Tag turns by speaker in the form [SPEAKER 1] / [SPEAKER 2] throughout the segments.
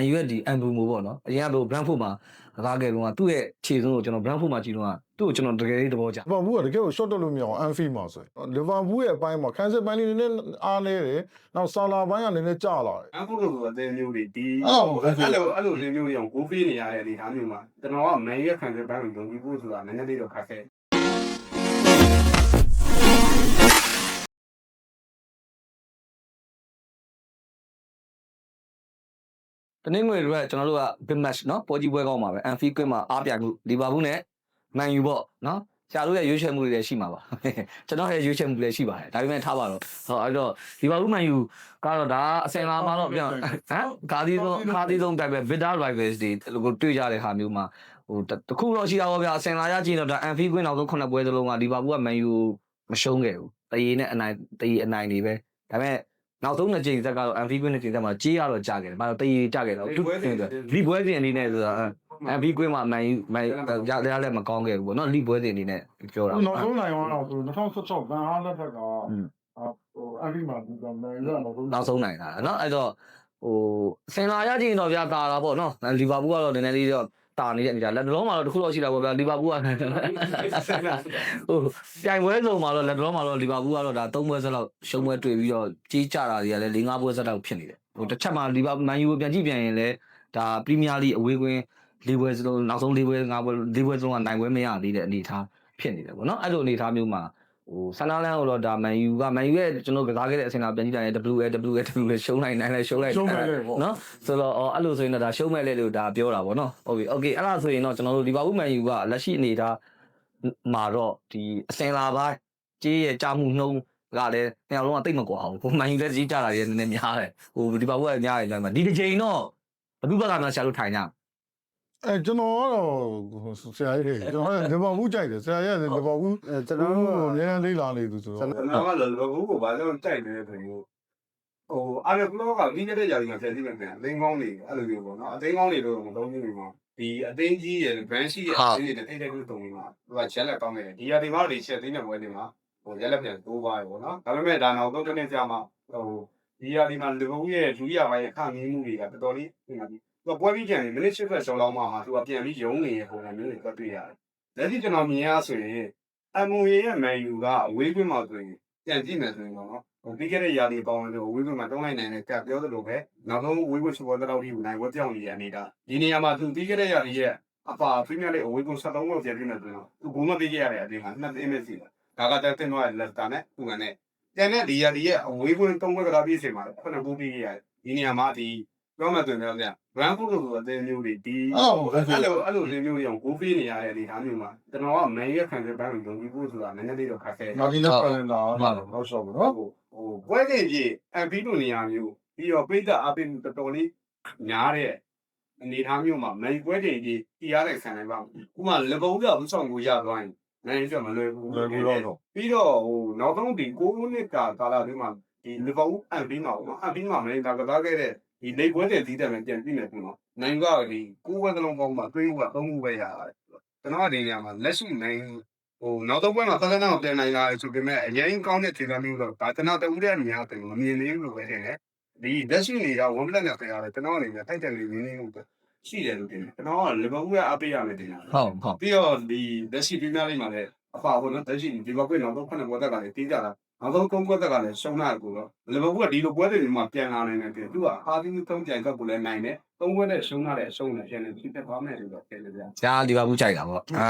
[SPEAKER 1] န်ယူရဲ့ဒီအန်ဘရူမိုပေါ့နော်အရင်ကတော့ Brentford မှာကစားခဲ့တော့ကသူ့ရဲ့ခြေစွမ်းကိုကျွန်တော် Brentford မှာကြည့်တော့ကသူ့ကိုကျွန်တော်တကယ်လေးသဘောကျ
[SPEAKER 2] လီဗာပူးကတကယ်ကို short တက်လို့မရအောင် Anfield မှာဆိုရင်လီဗာပူးရဲ့အပိုင်းမှာခန်းစစ်ပိုင်းလေးနည်းနည်းအားနေတယ်နောက်ဆာလာပိုင်းကနည်းနည်းကျလာတယ်
[SPEAKER 3] အကုလို့ဆိုအသေးမျိုးတွေဒီ
[SPEAKER 2] အဲ့တော့
[SPEAKER 3] အဲ့လိုအဲ့လိုလေးမျိုးတွေအောင်ကိုပေးနေရတဲ့အနေအထားမျိုးမှာကျွန်တော်ကမန်ရဲ့ခံစစ်ပိုင်းကိုယုံကြည်ဖို့ဆိုတာနည်းနည်းလေးတော့ခက်ခဲ
[SPEAKER 1] နင်္ဂနွေတို့ကကျွန်တော်တို့က big match နော်ပေါ်ကြီးပွဲကောင်းမှာပဲ Anfield ကွင်းမှာအားပြိုင်မှုလီဗာပူးနဲ့မန်ယူပေါ့နော်ရှာလို့ရရွေးချယ်မှုတွေလည်းရှိမှာပါကျွန်တော်ရဲ့ရွေးချယ်မှုလည်းရှိပါတယ်ဒါပေမဲ့ထားပါတော့ဟောအဲ့တော့ဒီပါဘူးမန်ယူကတော့ဒါအစင်လာမှာတော့ပြန်ဟမ်ဂါဒီဆုံးခါဒီဆုံးတိုက်ပဲ Vidal Rivals တွေကိုတွေ့ကြတဲ့ဟာမျိုးမှာဟိုတခုတော့ရှိတာပေါ့ဗျာအစင်လာရကြည့်တော့ဒါ Anfield ကွင်းနောက်ဆုံး9ပွဲစလုံးကလီဗာပူးကမန်ယူမရှုံးခဲ့ဘူးတရေနဲ့အနိုင်တရေအနိုင်တွေပဲဒါပေမဲ့ နောက်ဆုံးနှစ်ကြိမ်ဆက်ကတော့ MVP နှစ်ကြိမ်ဆက်မှာကြေးရတော့ကြာခဲ့တယ်။ဘာလို့တည်ကြခဲ့တော့သူလီပွဲစဉ်အနေနဲ့ဆိုတော့ MVP ကွင်းမှာမန်မန်ရရလည်းမကောင်းခဲ့ဘူးပေါ့နော်လီပွဲစဉ်အနေနဲ့ပြောတာ။
[SPEAKER 2] နောက်ဆုံးနိုင်တော့သူ2016ဗန်ဟာလက်ထက်ကဟို MVP မှာသူကမန်ရတော့
[SPEAKER 1] နောက်ဆုံးနိုင်တာနော်အဲ့တော့ဟိုစင်လာရကြည့်တော့ဗျာတာတာပေါ့နော်လီဗာပူးကတော့နည်းနည်းလေးတော့ တာနေတဲ့အနေနဲ့လက်လုံးမှာတော့တစ်ခုတော့ရှိတာပေါ့ဗျာလီဗာပူးကဟိုပြိုင်ပွဲစုံမှာတော့လက်လုံးမှာတော့လီဗာပူးကတော့ဒါ၃ပွဲဆက်လောက်ရှုံးပွဲတွေ့ပြီးတော့ကြီးကြတာတွေကလည်း၄၅ပွဲဆက်လောက်ဖြစ်နေတယ်ဟိုတစ်ချက်မှာလီဗာမန်ယူကိုပြန်ကြည့်ပြန်ရင်လည်းဒါပရီးမီးယားလိအဝေးကွင်း၄ပွဲစလုံးနောက်ဆုံး၄ပွဲ၅ပွဲ၄ပွဲစလုံးကနိုင်ပွဲမရသေးတဲ့အနေအထားဖြစ်နေတယ်ပေါ့နော်အဲ့လိုအနေအထားမျိုးမှာ ဟိုဆန္ဒလန်းကိုတော့ဒါမန်ယူကမန်ယူရဲ့ကျွန်တော်ကစားခဲ့တဲ့အဆင့်အလာပြန်ကြည့်လိုက်ရင် WA WA WA ရှုံးနိုင်နိုင်လဲရှုံးလိုက်
[SPEAKER 2] ရှုံးနိုင်လဲပေါ့
[SPEAKER 1] နော်ဆိုတော့အော်အဲ့လိုဆိုရင်တော့ဒါရှုံးမဲ့လဲလို့ဒါပြောတာပေါ့နော်ဟုတ်ပြီ okay အဲ့ဒါဆိုရင်တော့ကျွန်တော်တို့လီဗာပူးမန်ယူကလက်ရှိအနေဒါမှာတော့ဒီအဆင့်လာပိုင်းကြေးရဲ့ကြာမှုနှုံးကလည်းနှစ်ယောက်လုံးကတိတ်မကွာအောင်ဟိုမန်ယူလက်ကြီးကြတာလည်းနည်းနည်းများတယ်ဟိုလီဗာပူးကများတယ်ကြားမှာဒီတစ်ချိန်တော့ဘယ်သူဘက်ကမှဆရာလို့ထိုင်ကြ
[SPEAKER 2] အဲကျွန်တော်ကတော့ဆရာကြီးတွေကျွန်တော်လီဗာပူးကြိုက်တယ်ဆရာကြီးကလီဗာပူး
[SPEAKER 4] အဲကျွန်
[SPEAKER 2] ကျွန်
[SPEAKER 4] တော်
[SPEAKER 2] တော်
[SPEAKER 4] တို့
[SPEAKER 2] တို့အများကြီးလေးလာနေသူဆိုတော့
[SPEAKER 3] ကျွန်တော်ကလည်းလောကူကိုဘာလို့တိုက်နေလဲဆိုရင်ဟိုအားရကလောကဒီနေတဲ့ຢာဒီမှာဖျက်စီးမယ်ပြန်အသိန်းကောင်းတွေအဲ့လိုမျိုးပေါ့နော်အသိန်းကောင်းတွေလို့မသုံးဘူးမှာဒီအသိန်းကြီးရဲ့ brand ရှိရဲ့အသိန်းတွေတိတ်တိတ်ကိုတုံနေတာသူကချက်လက်ကောင်းနေတယ်ဒီຢာဒီမှာတွေချက်သိနေပွဲတွေမှာဟိုရက်လက်ပြန်တိုးပါရေပေါ့နော်ဒါပေမဲ့ဒါနောက်တော့တစ်နေ့ကြာမှဟိုဒီຢာဒီမှာလူဦးရဲ့လူရပိုင်းအခမင်းမှုတွေကတော်တော်လေးဟိုမှာ သူကပွဲပြီးကြရင်မိနစ်၈ဖက်ကျော်လောက်မှသူကပြန်ပြီးရုံးနေရပုံစံမျိုးတွေတွေ့ရတယ်လက်ရှိကျွန်တော်မြင်ရဆိုရင်အမူရေရဲ့မန်ယူကအဝေးကွင်းမှာဆိုရင်ပြန်ကြည့်မယ်ဆိုရင်တော့နော်ဟိုပြီးခဲ့တဲ့ရာသီပေါင်းလို့အဝေးကွင်းမှာတုံးလိုက်နိုင်တဲ့ကပ်ပြောသလိုပဲနောက်ဆုံးဝေးကွင်းစပေါ်တော့ဒီနိုင်ဝက်ပြောင်းနေတဲ့အနေဒါဒီနေရာမှာသူပြီးခဲ့တဲ့ရာသီရဲ့အပါပရီးမီးယားလိအဝေးကွင်း73လောက်ပြန်ပြနေတယ်ဆိုတော့သူဘုံမပေးခဲ့ရတဲ့အပြင်မှာနှစ်သိန်းပဲစီတာဒါကတက်တင်သွားတဲ့လက်စတာနဲ့သူကနဲ့ကျန်တဲ့ဒီရာသီရဲ့အဝေးကွင်းသုံးဘက်ကလာပြီးအချိန်မှာခုနကဘူးပေးခဲ့ရတယ်ဒီနေရာမှာဒီ ပြောမှဆိုရင်တော့ဗျ brand food လို့ဆိုအသေးမျိုးတွေဒီ
[SPEAKER 2] အဲ့တော့
[SPEAKER 3] အဲ့လိုအဲ့လိုလေးမျိုးတွေအောင်ကိုပေးနေရတဲ့အနေအထားမျိုးမှာကျွန်တော်ကမန်ရဲ့ခံစစ်ပိုင်းကိုယုံကြည်ဖို့ဆိုတာနည်းနည်းလေးတော့ခက်ခဲတယ်
[SPEAKER 2] မာဂျီနက်ဖရန်လာတော့ရှော့ဘူးနော်
[SPEAKER 3] ဟိုဟိုပွဲစဉ်ကြီး MP တို့နေရာမျိုးပြီးတော့ပိတ်သက်အပိတော်တော်လေးများတဲ့အနေအထားမျိုးမှာမန်ပွဲစဉ်ကြီးတီးရတဲ့ခံနိုင်ပါဘူးဥပမာလဘုံပြဘူးဆောင်ကိုရသွားရင်နိုင်ပြမလွယ်ဘူး
[SPEAKER 2] လွယ်ဘူးတော့တော့
[SPEAKER 3] ပြီးတော့ဟိုနောက်ဆုံးဒီ9နှစ်ကာကာလအတွင်းမှာဒီလဘုံ MP မှာပေါ့ MP မှာမင်းဒါကစားခဲ့တဲ့ ဒီလိတ်ပွဲတဲ့ဒီတက်မယ်ပြန်ပြီးမယ်ပေါ့နော်နိုင်ကဒီ9ဘက်သလုံးပေါင်းမှာသွေးဥက3ခုပဲရပါတယ်ကျွန်တော်ကဒီနေရာမှာလက်ရှိနိုင်ဟိုနောက်တော့ပွဲမှာဆက်လက်နောက်ပြန်နိုင်လာဆိုပေမဲ့အရင်ကောင်းတဲ့ခြေလှမ်းမျိုးတော့ဒါကျွန်တော်တူတဲ့နေရာတင်မမြင်သေးဘူးလို့ပဲထင်တယ်ဒီလက်ရှိနေကဝန်ပလက်နဲ့ဆရာတယ်ကျွန်တော်အနေနဲ့တိုက်တယ်လေးမြင်နေလို့ရှိတယ်လို့တင်တယ်ကျွန်တော်ကလီဗာပူးရဲ့အပေးရမယ်တင်တာ
[SPEAKER 1] ဟုတ်ဟုတ်
[SPEAKER 3] ပြီးတော့ဒီလက်ရှိပြည်များလေးမှာလည်းအဖာဘောနော်လက်ရှိဒီဘက်ကွနောက်တော့ခုနကပွဲတက်ကလည်းတီးကြတာ နောက်ဆုံးကုန်းကွက်ကလည်းရှုံးလာကိုတော့လီဗာပူးကဒီလိုပွဲတွေမှာပြန်လာနိုင်တယ်ပြင်သူကအာဒီသုံးပြိုင်ကပ်ကိုလည်းနိုင်တယ်သုံးပွဲနဲ့ရှုံးလာတဲ့အရှုံးနဲ့ပြန်နေဖြစ်သွားမယ်လို့တော့ပြောနေကြ
[SPEAKER 1] ဆရာလီဗာပူးကြိုက်တာဗောအာ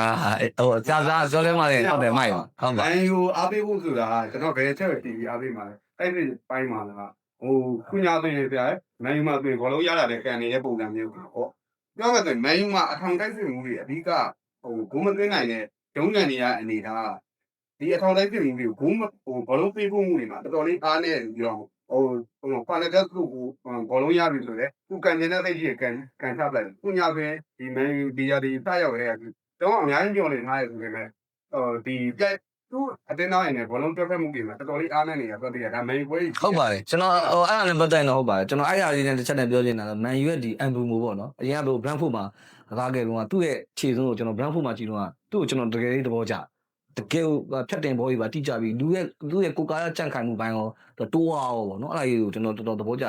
[SPEAKER 1] ဟိုဆရာဆရာပြောလဲမှလည်းဟုတ်တယ်မိုက်ပါဟုတ်ပါ
[SPEAKER 3] ဘန်ယူအားပေးဖို့ဆိုတာကျွန်တော်ဘယ်ချက်တီဗီအားပေးမှာလဲအဲ့ဒီပိုင်းမှာလည်းဟိုခုညာသွင်းနေပြဲမန်ယူမှာသွင်းဘောလုံးရလာတဲ့ကန်နေတဲ့ပုံစံမျိုးပေါ့ပြောမှဆိုမန်ယူမှာအထောင်တိုက်စစ်မှုတွေအဓိကဟိုဂိုးမသွင်းနိုင်တဲ့ဒုံးကန်တွေကအနေထား ဒီအထောင်တိုင်းပြည်မျိုးကိုဂုံးမဟိုဘောလုံးပေးဖို့မှုတွေမှာတော်တော်လေးအားနေပြီးတော့ဟိုဟိုကွာလက်တက်ကိုဘောလုံးရပြီဆိုတော့သူကန်နေတဲ့သိကြီးကန်ကန်ချပလိုက်ခုညပဲဒီမန်ယူဒီယာဒီစရောက်ရဲတော့အများကြီးပြောနေထားရဆိုပေမဲ့ဟိုဒီပြက်သူအတင်းသားရနေဘောလုံးတွက်ဖက်မှုတွေမှာတော်တော်လေးအားနေနေရတော့တရားဒါမန်ယူပွဲကြီး
[SPEAKER 1] ဟုတ်ပါတယ်ကျွန်တော်ဟိုအဲ့ဒါလည်းပတ်သက်နေတော့ဟုတ်ပါတယ်ကျွန်တော်အဲ့အရာလေးနဲ့တစ်ချက်နဲ့ပြောချင်တာတော့ Man U ရဲ့ဒီအန်ဘရူမိုပေါ့နော်အရင်ကတော့ Brentford မှာကစားခဲ့တော့ကသူ့ရဲ့ခြေစွမ်းကိုကျွန်တော် Brentford မှာကြည့်တော့ကသူ့ကိုကျွန်တော်တကယ်လေးသဘောကျတ ကယ်ဖြတ်တင်ဘောကြီးပါတိကျပြီးလူရဲ့လူရဲ့ကိုယ်ကာယကြန့်ခိုင်မှုပိုင်းရောတိုးအောင်ပေါ့နော်အဲ့ဒါကြီးကိုကျွန်တော်တော်တော်သဘောကျ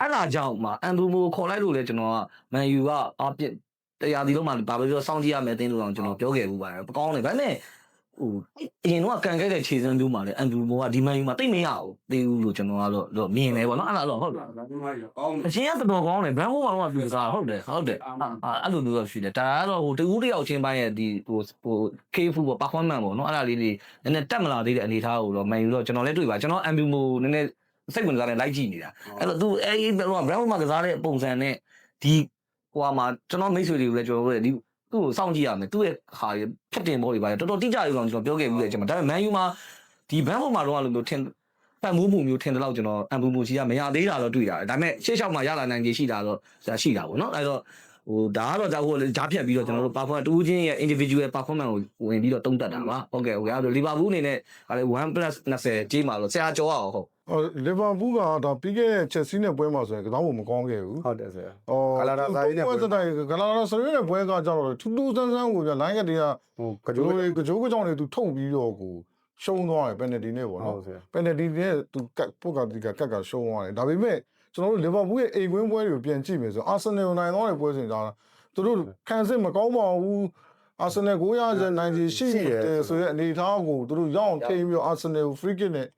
[SPEAKER 1] အဲ့ဒါကြောင့်မှအန်ဒူမိုခေါ်လိုက်လို့လေကျွန်တော်ကမန်ယူကအပြစ်တရားဒီလုံးမှဘာပဲပြောစောင့်ကြည့်ရမယ်အတင်းလို့တော့ကျွန်တော်ပြောခဲ့ဘူးပါတယ်ပကောင်းတယ်ဒါပေမဲ့ ဟိုအရင်တော့ကန်ခဲ့တဲ့ခြေစမ်းတူးမှလည်းအန်ဒူမိုကဒီမန်ယူမှာတိတ်မရဘူးတေးဘူးလို့ကျွန်တော်ကတော့တော့မြင်တယ်ပေါ့နော်အဲ့ဒါတော့ဟုတ်တယ်
[SPEAKER 3] ဒါမှမဟုတ်ကောင်း
[SPEAKER 1] အချင်းကတော်တော်ကောင်းတယ်ဘန်ဟိုကတော့ပြစားဟုတ်တယ်ဟုတ်တယ်အာအဲ့လိုမျိုးရှိတယ်ဒါကတော့ဟိုတူးတယောက်ချင်းပိုင်းရဲ့ဒီဟိုဟို K ဖူပေါ့ performance ပေါ့နော်အဲ့ဒါလေးတွေနည်းနည်းတက်မလာသေးတဲ့အနေအထားကိုတော့မန်ယူတော့ကျွန်တော်လည်းတွေ့ပါကျွန်တော်အမ်ဘီမိုနည်းနည်းစိတ်ဝင်စားတယ်လိုက်ကြည့်နေတာအဲ့တော့သူအဲ့ဒီဘယ်တော့ဘရန်မှာကစားတဲ့ပုံစံနဲ့ဒီဟိုမှာကျွန်တော်မိတ်ဆွေတွေကိုလည်းကျွန်တော်တို့ဒီ သူ့ကိုစောင့်ကြည့်ရမယ်သူ့ရဲ့ဟာရဖြတ်တင်ဘောတွေပါတော်တော်တိကျရုံတော့ကျွန်တော်ပြောခဲ့ပြီးတဲ့အချိန်မှာဒါပေမဲ့မန်ယူမှာဒီဘန်ပေါ်မှာတော့အဲ့လိုမျိုးထင်ပတ်မှုမှုမျိုးထင်တယ်လို့ကျွန်တော်အန်ပူမူစီကမရသေးတာတော့တွေ့ရတယ်ဒါပေမဲ့ရှေ့လျှောက်မှာရလာနိုင်ခြေရှိတာတော့ဒါရှိတာပေါ့နော်အဲ့တော့ဟိုဒါကတော့ဒါဟိုဂျားဖြတ်ပြီးတော့ကျွန်တော်တို့ performance တူးချင်းရဲ့ individual performance ကိုဝင်ပြီးတော့တုံးတက်တာပါဟုတ်ကဲ့ဟုတ်ကဲ့အဲ့တော့လီဗာပူးအနေနဲ့ဒါလေ 1+20 ကြေးမှာတော့ဆရာကျော်အောင်ဟုတ်
[SPEAKER 2] ဟိုလီဗာပူးကဒါပြီးခဲ့တဲ့ချက်စီးနဲ့ပွဲမှာဆိုရင်ကစားဖို့မကောင်းခဲ့ဘူး
[SPEAKER 3] ဟုတ်တယ်ဆရာ။
[SPEAKER 2] အော်
[SPEAKER 3] ဂလာတာစာရေးနဲ့ပွဲ
[SPEAKER 2] ပွဲစတိုင်ဂလာတာစာရေးနဲ့ပွဲကကြတော့ထူးထူးဆန်းဆန်းကိုပြလိုင်းကတည်းက
[SPEAKER 3] ဟို
[SPEAKER 2] ကကြိုးလေးကကြိုးကကြောင်တွေသူထုတ်ပြီးတော့ကိုရှုံးသွားတယ်ပယ်နယ်တီနဲ့ပေါ့နော်
[SPEAKER 3] ဟုတ်ဆရာ
[SPEAKER 2] ပယ်နယ်တီနဲ့သူကတ်ပုတ်ကတီကကတ်ကရှုံးသွားတယ်ဒါပေမဲ့ကျွန်တော်တို့လီဗာပူးရဲ့အိမ်ကွင်းပွဲတွေကိုပြန်ကြည့်မယ်ဆိုအာဆင်နယ်နိုင်သွားတဲ့ပွဲစဉ်ဒါသူတို့ခံစစ်မကောင်းပါဘူးအာဆင်နယ်ကိုရရနိုင်ချေရှိတယ်ဆိုတဲ့အနေအထားကိုသူတို့ရောက်အောင်ထိန်းပြီးတော့အာဆင်နယ်ကို free kick နဲ့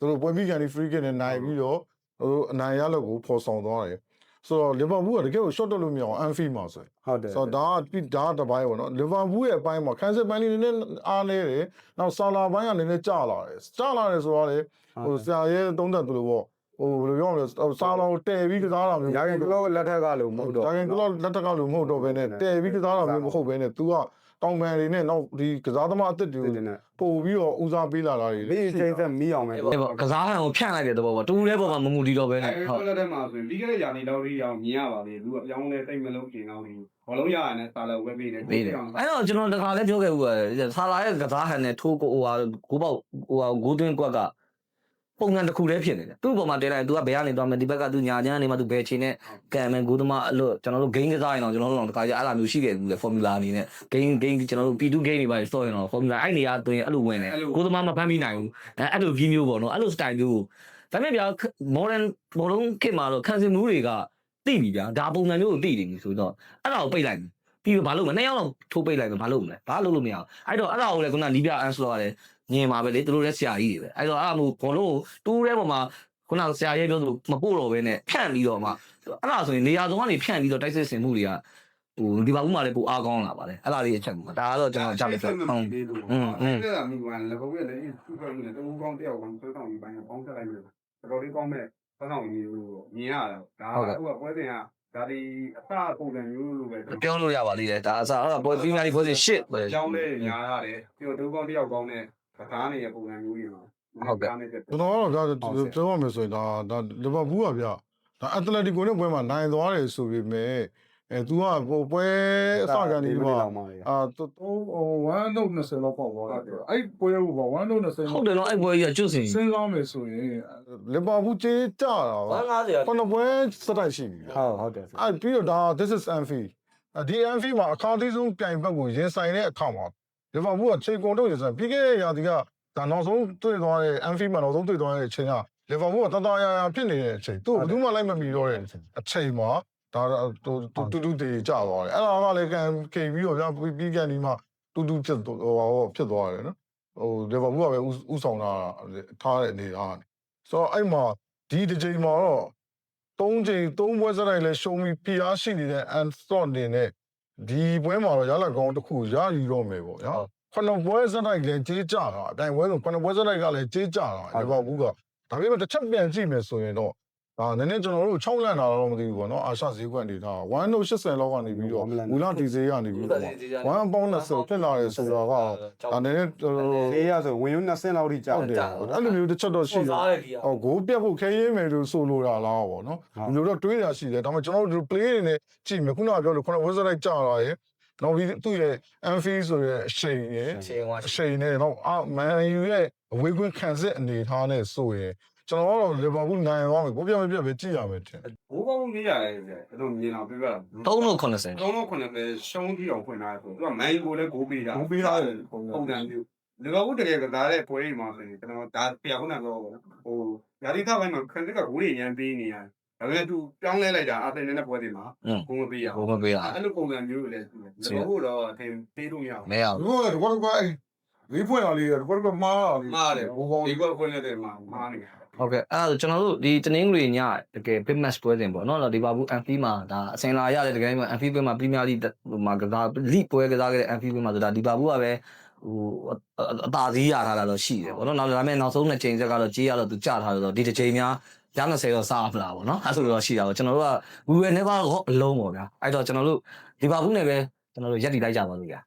[SPEAKER 2] သူတို့ပွဲပြီးကန်ဒီ free kick နဲ့နိုင်ပြီးတော့သူတို့အနိုင်ရလို့ကိုဖော်ဆောင်သွားတယ်ဆိုတော့လီဗာပူးကတကယ်ကို shot တက်လို့မရအောင်အန်ဖီမှာဆို
[SPEAKER 3] ဟုတ်တယ်
[SPEAKER 2] ဆိုတော့ဒါကပြီးဒါကတစ်ပိုင်းပေါ့နော်လီဗာပူးရဲ့အပိုင်းမှာခန်းစစ်ပိုင်းလေးနည်းနည်းအားနေတယ်နောက်ဆာလာပိုင်းကနည်းနည်းကျလာတယ်ကျလာတယ်ဆိုတော့လေဟိုဆရာရဲ့သုံးသက်သူလို့ပေါ့ဟိုဘယ်လိုပြောမလဲဆာလာကိုတဲပြီးကစားတာမျိုး
[SPEAKER 3] ရာခင်ကလောလက်ထက်ကလို့မဟုတ်တော့
[SPEAKER 2] ဒါကင်ကလောလက်တက်ကလို့မဟုတ်တော့ဘဲနဲ့တဲပြီးကစားတာမျိုးမဟုတ်ဘဲနဲ့ तू က တောင်ပန်တွေနဲ့နောက်ဒီကစားသမားအသစ်တွေကို
[SPEAKER 3] ဒီနေ့
[SPEAKER 2] ပို့ပြီးတော့ဦးစားပေးလာတာတွေ
[SPEAKER 3] ဘေးချိန်သက်မီးအောင်ပဲ
[SPEAKER 1] အဲ့ပေါ့ကစားဟန်ကိုဖြန့်လိုက်တဲ့သဘောပေါ့တူတဲ့ပုံမှာမမူတည်တော့ပဲနဲ့ဟုတ်
[SPEAKER 4] အဲ့လက်ထက်မှာဆိုရင်ပြီးခဲ့တဲ့ຢာနေတော့ဒီအောင်မြင်ရပါလေလူကအပြောင်းလဲတိတ်မလုံးကျင်တော့ဒီဘောလုံးရရနဲ့စာလောက်ဝက်ပေးတယ်
[SPEAKER 1] ပေးတယ်အဲ့တော့ကျွန်တော်တခါလည်းပြောခဲ့ဘူးကဆာလာရဲ့ကစားဟန်နဲ့ထိုးကိုဟိုဟာဂိုးပေါက်ဟိုဟာဂိုးသွင်းကွက်က ပုံစံတစ်ခုတည်းဖြစ်နေတယ်သူ့ပုံမှာတဲလိုက်သူကဘယ်ကနေသွားမလဲဒီဘက်ကသူညာချမ်းကနေမှသူဘယ်ချိန်နဲ့ကံမယ်ဂိုးသမားအဲ့လိုကျွန်တော်တို့ game ကစားရင်တော့ကျွန်တော်တို့တော့တခါကြအဲ့လိုမျိုးရှိခဲ့ဘူးလေ formula အနေနဲ့ game game ကျွန်တော်တို့ P2 game တွေပါစောရင်တော့ formula အဲ့နေရာသွင်းအဲ့လိုဝင်တယ်ဂိုးသမားမဖမ်းမိနိုင်ဘူးအဲ့အဲ့လိုကြီးမျိုးပေါ့နော်အဲ့လို style မျိုးဒါပေမဲ့ဗျာ modern ဘောလုံးခေတ်မှာတော့ခံစင်မှုတွေကသိပြီဗျာဒါပုံစံမျိုးကိုသိနေပြီဆိုတော့အဲ့ဒါကိုပိတ်လိုက်ပြီပြီးတော့ဘာလုပ်မလဲနှစ်ယောက်လောက်ထိုးပိတ်လိုက်တော့ဘာလုပ်မလဲဘာလုပ်လို့မရအောင်အဲ့တော့အဲ့ဒါကိုလည်းခုနနီးပြအန်စလောရတယ် ညင်ပါပဲလေသူတို့လည်းဆရာကြီးတွေပဲအဲ့တော့အဲ့ဒါမျိုးဘောလုံးကိုတူးတဲ့ပုံမှာခုနဆရာကြီးပြောသလိုမပို့တော့ဘဲနဲ့ဖြန့်ပြီးတော့မှအဲ့ဒါဆိုရင်နေရာစုံကနေဖြန့်ပြီးတော့တိုက်စစ်ဆင်မှုတွေကဟိုဒီဘာဘူးမှလည်းပိုအားကောင်းလာပါတယ်အဲ့ဒါလေးအချက်ပေါ့ဒါကတော့ကျွန်တော်ကြားလိုက်ပြောဟုတ်
[SPEAKER 4] အဲ့ဒါမိကလည်းဘုရားလည်းသူ့ဘက်ကနေတူကောင်းတယောက်ကောင်းသွေးဆောင်ပြီးပိုင်းပေါင်းတက်လိုက်လို့တော်တော်လေးကောင်းမဲ့သွေးဆောင်ကြီးလို့မြင်ရတာဒါကဟိုကပွဲစဉ်ကဒါဒီအစပုံစံမျိုးလိုပဲ
[SPEAKER 1] ပြောလို့ရပါလိမ့်တယ်ဒါအစားအဲ့ဒါပေါ်ပီမီယာလီဖိုးစင်ရှစ်ပဲ
[SPEAKER 4] ကြောင်းလေးညာရတယ်ပြီးတော့တူကောင်းတယောက်ကောင်းတဲ့ ကစားနေတဲ့ပုံစံမျိုးကြီးပါ
[SPEAKER 2] ကျွန်တော်ကတော့ဒါပြောရမယ်ဆိုရင်ဒါဒါလီဗာပူးကဗျာဒါအက်တလက်တီကိုနဲ့ပွဲမှာနိုင်သွားတယ်ဆိုပေမဲ့အဲ तू ကဟိုပွဲအစကန်နေပြီးတော့အာတူဟို1လုံး20လောက်ပေါ့ဗောအဲ့ပွဲကိုဗော1လုံး20
[SPEAKER 1] ဟုတ်တယ်နော်အဲ့ပွဲကြီးကကျွတ်စင်
[SPEAKER 2] စဉ်းစားမယ်ဆိုရင်လီဗာပူးကြေးကြတာပါ
[SPEAKER 1] 150
[SPEAKER 2] ခုနပွဲစတိုက်ရှိပြီဗျာ
[SPEAKER 3] ဟုတ်ဟုတ်တယ်
[SPEAKER 2] အဲ့ပြီးတော့ဒါ this is Anfield အဒီ Anfield မှာအခါအသေးဆုံးပြိုင်ဘက်ကိုရင်ဆိုင်တဲ့အခါမှာ လီဗာပူးကခြေကုန်တော့ရင်ဆိုင်ပြီးခဲ့တဲ့ရာသီကဒါနောက်ဆုံးတွေ့သွားတဲ့ Anfield မှာနောက်ဆုံးတွေ့သွားတဲ့အချိန်ကလီဗာပူးကတတရာရာဖြစ်နေတဲ့အချိန်သူ့ဘယ်သူမှလိုက်မမီတော့တဲ့အချိန်မှာဒါတူတူတူတေကြသွားတယ်အဲ့ဒါကလည်းကန်ခေပြီးတော့ဗျာပြီးကန်ဒီမှာတူတူဖြစ်ဟိုဟောဖြစ်သွားတယ်နော်ဟိုလီဗာပူးကပဲဥဆောင်တာထားတဲ့အနေအားဆိုတော့အဲ့မှာဒီတစ်ချိန်မှာတော့သုံးချိန်သုံးပွဲစတိုင်းလဲရှုံးပြီးဖျားရှိနေတဲ့အန်စတော့နေနဲ့ ဒီပွဲမှာတော့ရလာကောင်းတစ်ခုရယူတော့မယ်ပေါ့ညာခုနပွဲစတိုင်းလည်းကြေးကြတာအတိုင်းပွဲဆိုခုနပွဲစတိုင်းကလည်းကြေးကြတာဒီဘောဘူးကဒါပေမဲ့တစ်ချက်ပြန်ကြည့်မယ်ဆိုရင်တော့ ဒါနည်းနည်းကျွန်တော်တို့6လန့်တာတော့မသိဘူးပေါ့နော်အာရှဈေးကွက်နေတာ180လောက်ကနေပြီးတော့ဝီလာဒီဈေးကနေပြီးတော့1ပေါင်း90ဖြစ်လာတယ်ဆိုတော့ကဒါနည်းနည်း
[SPEAKER 3] လေးရဆိုဝင်ရုံ20ဆင့်လောက်ထိကြာ
[SPEAKER 2] ဟုတ်တယ်အဲ့လိုမျိုးတစ်ချက်တော့ရှိတယ်ဟောဂိုးပြတ်ဖို့ခဲရင်းမယ်လို့ဆိုလိုတာလားပေါ့နော်ဒီလိုတော့တွေးတာရှိတယ်ဒါပေမဲ့ကျွန်တော်တို့ play တွေနဲ့ကြည့်မယ်ခုနကပြောလို့ခုန website ကြာလာရယ်နောက်ပြီးသူ့ရဲ့ Anfi ဆိုရဲအရှိန်ရယ်
[SPEAKER 1] ချိန်ဝါ
[SPEAKER 2] အရှိန်နဲ့တော့အာမန်ယူရဲ့အဝေးကွင်းခံစစ်အနေထားနဲ့ဆိုရင် ကျွန်တော်ကတော့ Liverpool နိုင်သွားမယ်ကိုပြတ်မပြတ်ပဲကြည့်ရမယ်တင်
[SPEAKER 4] ဘိုးကောင်းကြီးရတယ်ဗျအဲ့လိုမြင်အောင်ပြပြတာ
[SPEAKER 1] 3လို့80
[SPEAKER 4] သုံးလို့ခုနှစ်ပဲရှုံးပြီးအောင်ဖွင့်လာဆိုသူကမန်ယူကိုလည်းဂိုးပေးတာ
[SPEAKER 2] ဘူးပေးထားတယ်ပုံစံ
[SPEAKER 4] ပုံစံမျိုးလီဗာပူးတကယ်ကစားတဲ့ပွဲတွေမှာဆိုရင်ကျွန်တော်ဒါပြခုနကတော့ဟိုယာဒီသားပိုင်းမှာခန်းစစ်ကဂိုးတွေရန်ပေးနေရ
[SPEAKER 3] ဒါပေမဲ့သူပြောင်းလဲလိုက်တာအာတင်နေတဲ့ပွဲတွေမှာ
[SPEAKER 1] อืม
[SPEAKER 3] ဘုံမပေးရ
[SPEAKER 1] ဘုံ
[SPEAKER 3] ဘူး
[SPEAKER 1] မပေးရ
[SPEAKER 3] အဲ့လိုပုံစံမျိုးတွေလည်းရှိတယ်လီဗာပူးတော့အထင်ပေးလို့မရဘူး
[SPEAKER 1] မရဘူး
[SPEAKER 2] ဘူးကတော့ကတော့လေးဖွင့်လာလေးကတော့ကတော့မား
[SPEAKER 3] မှားတယ်
[SPEAKER 2] ဘောကောင်း
[SPEAKER 3] ဒီကွက်ခွင့်တဲ့မှာမှားနေတယ်
[SPEAKER 1] ဟုတ်ကဲ့အဲ့ဒါဆိုကျွန်တော်တို့ဒီတနင်္ဂနွေညတကယ် big match ပွဲစဉ်ပေါ့နော်ဒီဘာဘူး MV မှာဒါအစင်လာရတဲ့တကယ်မှ MV ပွဲမှာ Premier League ဟိုမှာကစား League ပွဲကစားခဲ့တဲ့ MV ပွဲမှာဆိုတာဒီဘာဘူးကပဲဟိုအသာစီးရထားတာတော့ရှိတယ်ပေါ့နော်နောက်ဒါပေမဲ့နောက်ဆုံးနှစ်ချိန်ဆက်ကတော့ကြေးရတော့သူကြထားတယ်ဆိုတော့ဒီတစ်ချိန်များရ90တော့စားမလားပေါ့နော်အဲ့ဆိုတော့ရှိတာပေါ့ကျွန်တော်တို့က we will never go alone ပေါ့ဗျာအဲ့တော့ကျွန်တော်တို့ဒီဘာဘူးနဲ့ပဲကျွန်တော်တို့ရက်တည်လိုက်ကြပါလို့ဗျာ